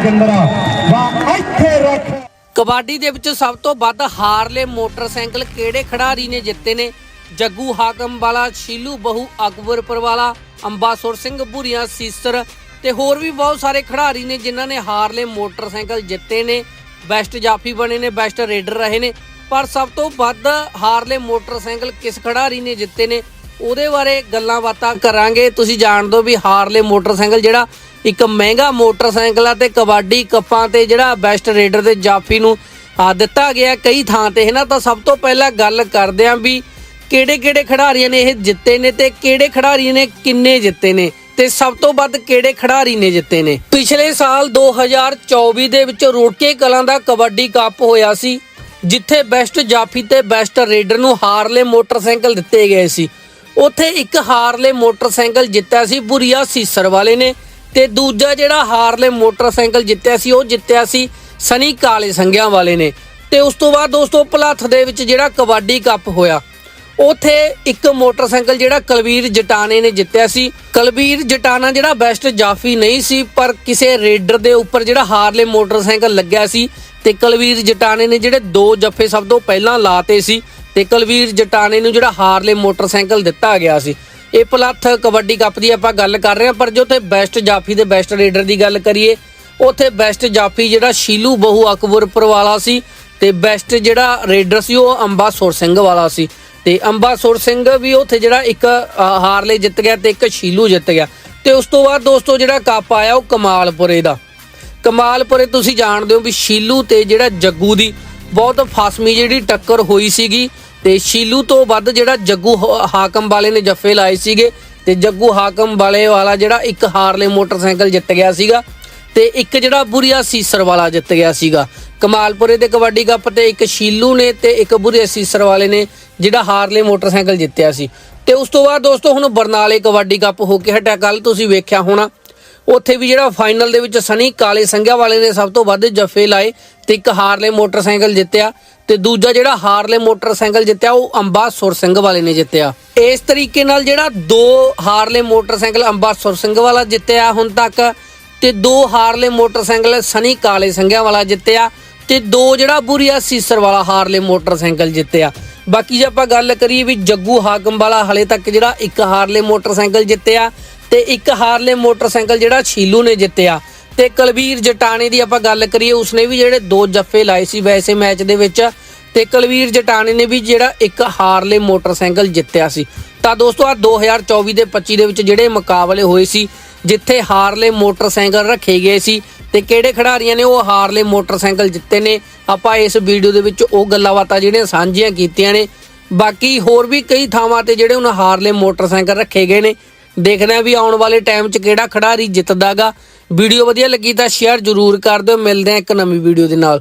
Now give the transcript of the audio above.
ਸਿਕੰਦਰ ਵਾ ਇੱਥੇ ਰੱਖ। ਕਬੱਡੀ ਦੇ ਵਿੱਚ ਸਭ ਤੋਂ ਵੱਧ ਹਾਰਲੇ ਮੋਟਰਸਾਈਕਲ ਕਿਹੜੇ ਖਿਡਾਰੀ ਨੇ ਜਿੱਤੇ ਨੇ? ਜੱਗੂ ਹਾਕਮ ਵਾਲਾ ਸ਼ੀਲੂ ਬਹੂ ਅਕਬਰਪੁਰ ਵਾਲਾ ਅੰਬਾਸੁਰ ਸਿੰਘ ਭੁਰੀਆ, ਸੀਸਰ ਤੇ ਹੋਰ ਵੀ ਬਹੁਤ ਸਾਰੇ ਖਿਡਾਰੀ ਨੇ ਜਿਨ੍ਹਾਂ ਨੇ ਹਾਰਲੇ ਮੋਟਰਸਾਈਕਲ ਜਿੱਤੇ ਨੇ। ਬੈਸਟ ਜਾਫੀ ਬਣੇ ਨੇ, ਬੈਸਟ ਰੇਡਰ ਰਹੇ ਨੇ। ਪਰ ਸਭ ਤੋਂ ਵੱਧ ਹਾਰਲੇ ਮੋਟਰਸਾਈਕਲ ਕਿਸ ਖਿਡਾਰੀ ਨੇ ਜਿੱਤੇ ਨੇ? ਉਹਦੇ ਬਾਰੇ ਗੱਲਾਂ ਬਾਤਾਂ ਕਰਾਂਗੇ। ਤੁਸੀਂ ਜਾਣਦੇ ਹੋ ਵੀ ਹਾਰਲੇ ਮੋਟਰਸਾਈਕਲ ਜਿਹੜਾ ਇੱਕ ਮਹਿੰਗਾ ਮੋਟਰਸਾਈਕਲ ਅਤੇ ਕਬੱਡੀ ਕੱਪਾਂ ਤੇ ਜਿਹੜਾ ਬੈਸਟ ਰੇਡਰ ਤੇ ਜਾਫੀ ਨੂੰ ਆ ਦਿੱਤਾ ਗਿਆ ਕਈ ਥਾਂ ਤੇ। ਹੈ ਨਾ ਤਾਂ ਸਭ ਤੋਂ ਪਹਿਲਾਂ ਗੱਲ ਕਰਦੇ ਆਂ ਵੀ ਕਿਹੜੇ ਕਿਹੜੇ ਖਿਡਾਰੀਆਂ ਨੇ ਇਹ ਜਿੱਤੇ ਨੇ ਤੇ ਕਿਹੜੇ ਖਿਡਾਰੀ ਨੇ ਕਿੰਨੇ ਜਿੱਤੇ ਨੇ ਤੇ ਸਭ ਤੋਂ ਵੱਧ ਕਿਹੜੇ ਖਿਡਾਰੀ ਨੇ ਜਿੱਤੇ ਨੇ। ਪਿਛਲੇ ਸਾਲ 2024 ਦੇ ਵਿੱਚ ਰੋਟਕੇ ਕਲਾਂ ਦਾ ਕਬੱਡੀ ਕੱਪ ਹੋਇਆ ਸੀ, ਜਿੱਥੇ ਬੈਸਟ ਜਾਫੀ ਤੇ ਬੈਸਟ ਰੇਡਰ ਨੂੰ ਹਾਰਲੇ ਮੋਟਰਸਾਈਕਲ ਦਿੱਤੇ ਗਏ ਸੀ। ਉੱਥੇ ਇੱਕ ਹਾਰਲੇ ਮੋਟਰਸਾਈਕਲ ਜਿੱਤਿਆ ਸੀ, ਬੁਰੀਆ ਸੀਸਰ ਵਾਲੇ ਨੇ। ਤੇ ਦੂਜਾ ਜਿਹੜਾ ਹਾਰਲੇ ਮੋਟਰਸਾਈਕਲ ਜਿੱਤਿਆ ਸੀ, ਉਹ ਜਿੱਤਿਆ ਸੀ ਸਨੀ ਕਾਲੇ ਸੰਗਿਆਂ ਵਾਲੇ ਨੇ। ਤੇ ਉਸ ਤੋਂ ਬਾਅਦ ਦੋਸਤੋ ਭਲੱਥ ਦੇ ਵਿੱਚ ਜਿਹੜਾ ਕਬੱਡੀ ਕੱਪ ਹੋਇਆ, ਉਥੇ ਇੱਕ ਮੋਟਰਸਾਈਕਲ ਜਿਹੜਾ ਕਲਵੀਰ ਜਟਾਣੇ ਨੇ ਜਿੱਤਿਆ ਸੀ। ਕਲਵੀਰ ਜਟਾਣਾ ਜਿਹੜਾ ਬੈਸਟ ਜਾਫੀ ਨਹੀਂ ਸੀ, ਪਰ ਕਿਸੇ ਰੇਡਰ ਦੇ ਉੱਪਰ ਜਿਹੜਾ ਹਾਰਲੇ ਮੋਟਰਸਾਈਕਲ ਲੱਗਿਆ ਸੀ ਤੇ ਕਲਵੀਰ ਜਟਾਣੇ ਨੇ ਜਿਹੜੇ ਦੋ ਜੱਫੇ ਸਭ ਤੋਂ ਪਹਿਲਾਂ ਲਾਤੇ ਸੀ ਤੇ ਕਲਵੀਰ ਜਟਾਣੇ ਨੂੰ ਜਿਹੜਾ ਹਾਰਲੇ ਮੋਟਰਸਾਈਕਲ ਦਿੱਤਾ ਗਿਆ ਸੀ। ਇਹ ਪਲੱਥ ਕਬੱਡੀ ਕੱਪ ਦੀ ਆਪਾਂ ਗੱਲ ਕਰ ਰਹੇ ਹਾਂ ਪਰ ਜੋ ਤੇ ਬੈਸਟ ਜਾਫੀ ਦੇ ਬੈਸਟ ਰੇਡਰ ਦੀ ਗੱਲ ਕਰੀਏ ਉਥੇ ਬੈਸਟ ਜਾਫੀ ਜਿਹੜਾ ਸ਼ੀਲੂ ਬਹੂ ਅਕਬਰਪੁਰ ਵਾਲਾ ਸੀ ਤੇ ਬੈਸਟ ਜਿਹੜਾ ਰੇਡਰ ਸੀ ਉਹ ਅੰਬਾ ਸੁਰ ਸਿੰਘ ਵਾਲਾ ਸੀ। ਤੇ ਅੰਬਾ ਸੁਰ ਸਿੰਘ ਵੀ ਉਥੇ ਜਿਹੜਾ ਇੱਕ ਅ, ਹਾਰਲੇ ਜਿੱਤ ਗਿਆ ਤੇ ਇੱਕ ਸ਼ੀਲੂ ਜਿੱਤ ਗਿਆ। ਤੇ ਉਸ ਤੋਂ ਬਾਅਦ ਦੋਸਤੋ ਜਿਹੜਾ ਕੱਪ ਆਇਆ ਉਹ ਕਮਾਲਪੁਰੇ ਦਾ। ਕਮਾਲਪੁਰੇ ਤੁਸੀਂ ਜਾਣਦੇ ਹੋ ਵੀ ਸ਼ੀਲੂ ਤੇ ਜਿਹੜਾ ਜੱਗੂ ਦੀ ਬਹੁਤ ਫਾਸਮੀ ਜਿਹੜੀ ਟੱਕਰ ਹੋਈ ਸੀਗੀ ਤੇ ਸ਼ੀਲੂ ਤੋਂ ਵੱਧ ਜਿਹੜਾ ਜੱਗੂ ਹ- ਹਾਕਮ ਵਾਲੇ ਨੇ ਜੱਫੇ ਲਾਏ ਸੀਗੇ ਤੇ ਜੱਗੂ ਹਾਕਮ ਵਾਲੇ ਵਾਲਾ ਜਿਹੜਾ ਇੱਕ ਹਾਰਲੇ ਮੋਟਰਸਾਈਕਲ ਜਿੱਤ ਗਿਆ ਸੀਗਾ ਤੇ ਇੱਕ ਜਿਹੜਾ ਬੁਰੀਆ ਸੀਸਰ ਵਾਲਾ ਜਿੱਤ ਗਿਆ ਸੀਗਾ। ਕਮਾਲਪੁਰੇ ਦੇ ਕਬੱਡੀ ਕੱਪ ਤੇ ਇੱਕ ਸ਼ੀਲੂ ਨੇ ਤੇ ਇੱਕ ਬੁਰੀਆ ਸੀਸਰ ਵਾਲੇ ਨੇ ਜਿਹੜਾ ਹਾਰਲੇ ਮੋਟਰਸਾਈਕਲ ਜਿੱਤਿਆ ਸੀ। ਤੇ ਉਸ ਤੋਂ ਬਾਅਦ ਦੋਸਤੋ ਹੁਣ ਬਰਨਾਲੇ ਕਬੱਡੀ ਕੱਪ ਹੋ ਕੇ ਹਟਿਆ। ਕੱਲ ਤੁਸੀਂ ਵੇਖਿਆ ਹੋਣਾ ਉੱਥੇ ਵੀ ਜਿਹੜਾ ਫਾਈਨਲ ਦੇ ਵਿੱਚ ਸਨੀ ਕਾਲੇ ਸੰਘਿਆ ਵਾਲੇ ਨੇ ਸਭ ਤੋਂ ਵੱਧ ਜੱਫੇ ਲਾਏ ਤੇ ਇੱਕ ਹਾਰਲੇ ਮੋਟਰਸਾਈਕਲ ਜਿੱਤਿਆ ਤੇ ਦੂਜਾ ਜਿਹੜਾ ਹਾਰਲੇ ਮੋਟਰਸਾਈਕਲ ਜਿੱਤਿਆ ਉਹ ਅੰਬਾ ਸੁਰ ਸਿੰਘ ਵਾਲੇ ਨੇ ਜਿੱਤਿਆ। ਇਸ ਤਰੀਕੇ ਨਾਲ ਜਿਹੜਾ ਦੋ ਹਾਰਲੇ ਮੋਟਰਸਾਈਕਲ ਅੰਬਾ ਸਿੰਘ ਵਾਲਾ ਜਿੱਤਿਆ ਹੁਣ ਤੱਕ ਤੇ ਦੋ ਹਾਰਲੇ ਮੋਟਰਸਾਈਕਲ ਸਨੀ ਕਾਲੇ ਸੰਘਿਆ ਵਾਲਾ ਜਿੱਤਿਆ ਤੇ ਦੋ ਜਿਹੜਾ ਬੁਰੀਆ ਸੀਸਰ ਵਾਲਾ ਹਾਰਲੇ ਮੋਟਰਸਾਈਕਲ ਜਿੱਤਿਆ। ਬਾਕੀ ਜੇ ਆਪਾਂ ਗੱਲ ਕਰੀਏ ਵੀ ਜੱਗੂ ਹਾਕਮ ਵਾਲਾ ਹਲੇ ਤੱਕ ਜਿਹੜਾ ਇੱਕ ਹਾਰਲੇ ਮੋਟਰਸਾਈਕਲ ਜਿੱਤਿਆ ਤੇ ਇੱਕ ਹਾਰਲੇ ਮੋਟਰਸਾਈਕਲ ਜਿਹੜਾ ਛੀਲੂ ਨੇ ਜਿੱਤਿਆ। ਤੇ ਕਲਵੀਰ ਜਟਾਣੇ ਦੀ ਆਪਾਂ ਗੱਲ ਕਰੀਏ, ਉਸਨੇ ਵੀ ਜਿਹੜੇ ਦੋ ਜੱਫੇ ਲਾਏ ਸੀ ਵੈਸੇ ਮੈਚ ਦੇ ਵਿੱਚ। ਤੇ ਕਲਵੀਰ ਜਟਾਣੇ ਨੇ ਵੀ ਜਿਹੜਾ ਇੱਕ ਹਾਰਲੇ ਮੋਟਰਸਾਈਕਲ ਜਿੱਤਿਆ ਸੀ। ਤਾਂ ਦੋਸਤੋ ਆ 2024 ਦੇ 25 ਦੇ ਵਿੱਚ ਜਿਹੜੇ ਮੁਕਾਬਲੇ ਹੋਏ ਸੀ, ਜਿੱਥੇ ਹਾਰਲੇ ਮੋਟਰਸਾਈਕਲ ਰੱਖੇ ਗਏ ਸੀ, ਤੇ ਕਿਹੜੇ ਖਿਡਾਰੀਆਂ ਨੇ ਉਹ ਹਾਰਲੇ ਮੋਟਰਸਾਈਕਲ ਜਿੱਤੇ ਨੇ, ਆਪਾਂ ਇਸ ਵੀਡੀਓ ਦੇ ਵਿੱਚ ਉਹ ਗੱਲਾਂ ਬਾਤਾਂ ਜਿਹੜੀਆਂ ਸਾਂਝੀਆਂ ਕੀਤੀਆਂ ਨੇ। ਬਾਕੀ ਹੋਰ ਵੀ ਕਈ ਥਾਵਾਂ ਤੇ ਜਿਹੜੇ ਉਹਨਾਂ ਹਾਰਲੇ ਮੋਟਰਸਾਈਕਲ ਰੱਖੇ ਗਏ ਨੇ ਦੇਖਦੇ ਆ ਵੀ ਆਉਣ ਵਾਲੇ ਟਾਈਮ 'ਚ ਕਿਹੜਾ ਖਿਡਾਰੀ ਜਿੱਤਦਾਗਾ। ਵੀਡੀਓ ਵਧੀਆ ਲੱਗੀ ਤਾਂ ਸ਼ੇਅਰ ਜ਼ਰੂਰ ਕਰ ਦਿਓ। ਮਿਲਦੇ ਆ ਇੱਕ ਨਵੀਂ ਵੀਡੀਓ ਦੇ ਨਾਲ।